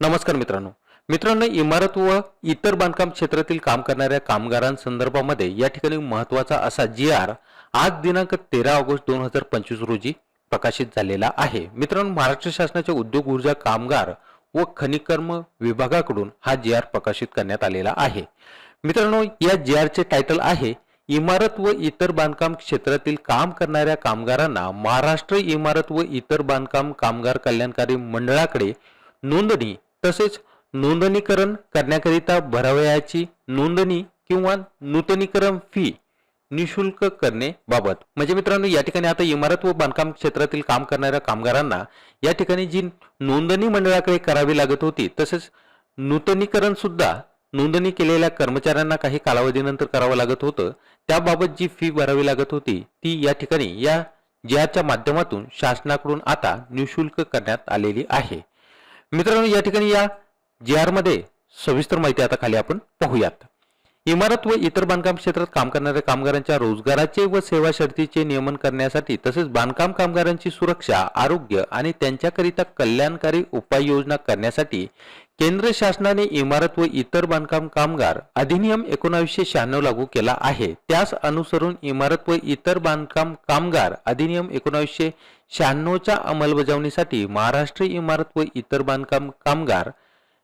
नमस्कार मित्रांनो. मित्रांनो इमारत व इतर बांधकाम क्षेत्रातील काम करणाऱ्या कामगारांसंदर्भामध्ये या ठिकाणी महत्त्वाचा असा जी आर आज दिनांक तेरा ऑगस्ट दोन हजार पंचवीस रोजी प्रकाशित झालेला आहे. मित्रांनो महाराष्ट्र शासनाच्या उद्योग ऊर्जा कामगार व खनिकर्म विभागाकडून हा जी आर प्रकाशित करण्यात आलेला आहे. मित्रांनो या जी आरचे टायटल आहे इमारत व इतर बांधकाम क्षेत्रातील काम करणाऱ्या कामगारांना महाराष्ट्र इमारत व इतर बांधकाम कामगार कल्याणकारी मंडळाकडे नोंदणी तसेच नोंदणीकरण करण्याकरिता भरावयाची नोंदणी किंवा नूतनीकरण फी निशुल्क करणे बाबत. म्हणजे मित्रांनो या ठिकाणी आता इमारत व बांधकाम क्षेत्रातील काम करणाऱ्या कामगारांना या ठिकाणी जी नोंदणी मंडळाकडे करावी लागत होती तसेच नूतनीकरण सुद्धा नोंदणी केलेल्या कर्मचाऱ्यांना काही कालावधीनंतर करावं लागत होतं. त्याबाबत जी फी भरावी लागत होती ती या ठिकाणी या ज्याच्या माध्यमातून शासनाकडून आता निशुल्क करण्यात आलेली आहे. मित्रांनो या ठिकाणी या जी आरमध्ये सविस्तर माहिती आता खाली आपण पाहूयात. इमारत व इतर बांधकाम क्षेत्रात काम करणाऱ्या कामगारांच्या रोजगाराचे व सेवा शर्तीचे नियमन करण्यासाठी तसेच बांधकाम कामगारांची सुरक्षा आरोग्य आणि त्यांच्याकरिता कल्याणकारी उपाययोजना करण्यासाठी केंद्र शासनाने इमारत व इतर बांधकाम कामगार अधिनियम एकोणावीसशे शहाण्णव लागू केला आहे. त्यास अनुसरून इमारत व इतर बांधकाम कामगार अधिनियम एकोणावीसशे शहाण्णवच्या अंमलबजावणीसाठी महाराष्ट्र इमारत व इतर बांधकाम कामगार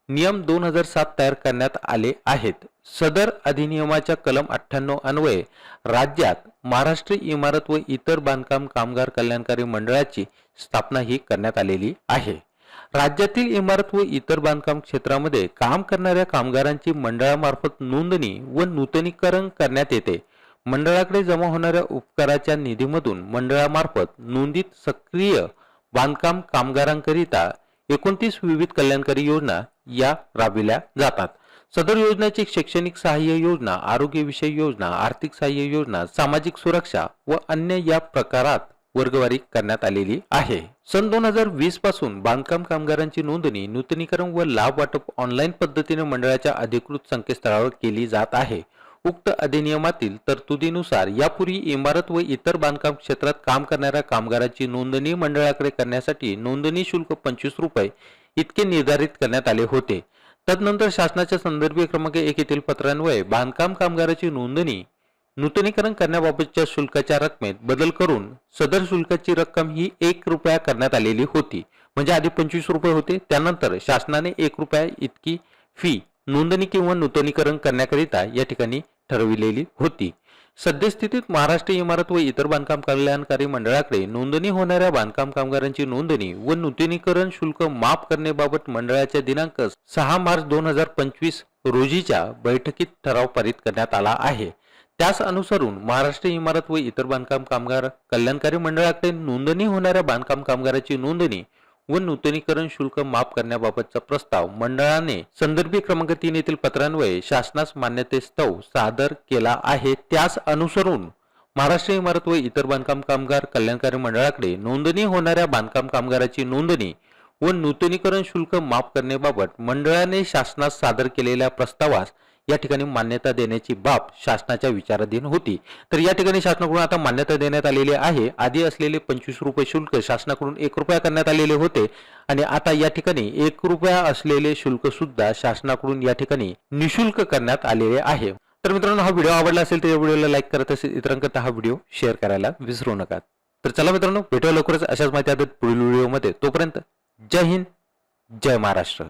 नियम दोन हजार सात तयार करण्यात आले आहेत. सदर अधिनियमाच्या कलम अठ्ठ्याण्णव अन्वये राज्यात महाराष्ट्र इमारत व इतर बांधकाम कामगार कल्याणकारी मंडळाची स्थापना ही करण्यात आलेली आहे. राज्यातील इमारत व इतर बांधकाम क्षेत्रामध्ये काम करणाऱ्या कामगारांची मंडळामार्फत नोंदणी व नूतनीकरण करण्यात येते. मंडळाकडे जमा होणाऱ्या उपकाराच्या निधीमधून मंडळामार्फत नोंदित सक्रिय बांधकाम कामगारांकरिता एकोणतीस विविध कल्याणकारी योजना या राबविल्या जातात. सदर योजनेची शैक्षणिक सहाय्य योजना आरोग्यविषयक योजना आर्थिक सहाय्य योजना सामाजिक सुरक्षा व अन्य या प्रकारात वर्गवारी करण्यात आलेली आहे. सन दोन हजार वीसपासून बांधकाम कामगारांची नोंदणी नूतनीकरण व लाभ वाटप ऑनलाईन पद्धतीने मंडळाच्या अधिकृत संकेतस्थळावर केली जात आहे. उक्त अधिनियमातील तरतुदीनुसार यापूर्वी इमारत व इतर बांधकाम क्षेत्रात काम करणाऱ्या कामगारांची नोंदणी मंडळाकडे करण्यासाठी नोंदणी शुल्क पंचवीस रुपये इतके निर्धारित करण्यात आले होते. तदनंतर शासनाच्या संदर्भी क्रमांक एक येथील पत्रान्वये बांधकाम कामगाराची नोंदणी नूतनीकरण करण्याबाबतच्या शुल्काच्या रकमेत बदल करून सदर शुल्काची रक्कम ही एक रुपया करण्यात आलेली होती. म्हणजे आधी पंचवीस रुपये होते त्यानंतर शासनाने एक रुपया इतकी फी नोंदणी किंवा नूतनीकरण करण्याकरिता या ठिकाणी ठरविलेली होती. सद्यस्थितीत महाराष्ट्र इमारत व इतर बांधकाम कल्याणकारी मंडळाकडे नोंदणी होणाऱ्या बांधकाम कामगारांची नोंदणी व नूतनीकरण शुल्क माफ करण्याबाबत मंडळाच्या दिनांक सहा मार्च दोन हजार पंचवीस रोजीच्या बैठकीत ठराव पारित करण्यात आला आहे. त्यास अनुसरून महाराष्ट्र इमारत व इतर बांधकाम कामगार कल्याणकारी मंडळाकडे नोंदणी होणाऱ्या बांधकाम कामगाराची नोंदणी व नूतनीकरण शुल्क माफ करण्याबाबतचा प्रस्ताव मंडळाने संदर्भी क्रमांक तीन येथील पत्रान्वये शासनास मान्यतेस्तव सादर केला आहे. त्यास अनुसरून महाराष्ट्र इमारत व इतर बांधकाम कामगार कल्याणकारी मंडळाकडे नोंदणी होणाऱ्या बांधकाम कामगाराची नोंदणी व नूतनीकरण शुल्क माफ करण्याबाबत मंडळाने शासनास सादर केलेल्या प्रस्तावास या ठिकाणी मान्यता देण्याची बाब शासनाच्या विचाराधीन होती. तर या ठिकाणी शासनाकडून आता मान्यता देण्यात आलेली आहे. आधी असलेले पंचवीस रुपये शुल्क शासनाकडून एक रुपया करण्यात आलेले होते. आणि आता या ठिकाणी एक रुपया असलेले शुल्क सुद्धा शासनाकडून या ठिकाणी निशुल्क करण्यात आलेले आहे. तर मित्रांनो हा व्हिडिओ आवडला असेल तर या व्हिडिओला लाईक करत असेल. इतरांकरता हा व्हिडिओ शेअर करायला विसरू नका. तर चला मित्रांनो भेटूया लवकरच अशाच माहिती आदत पुढील व्हिडिओमध्ये. तोपर्यंत जय हिंद जय महाराष्ट्र.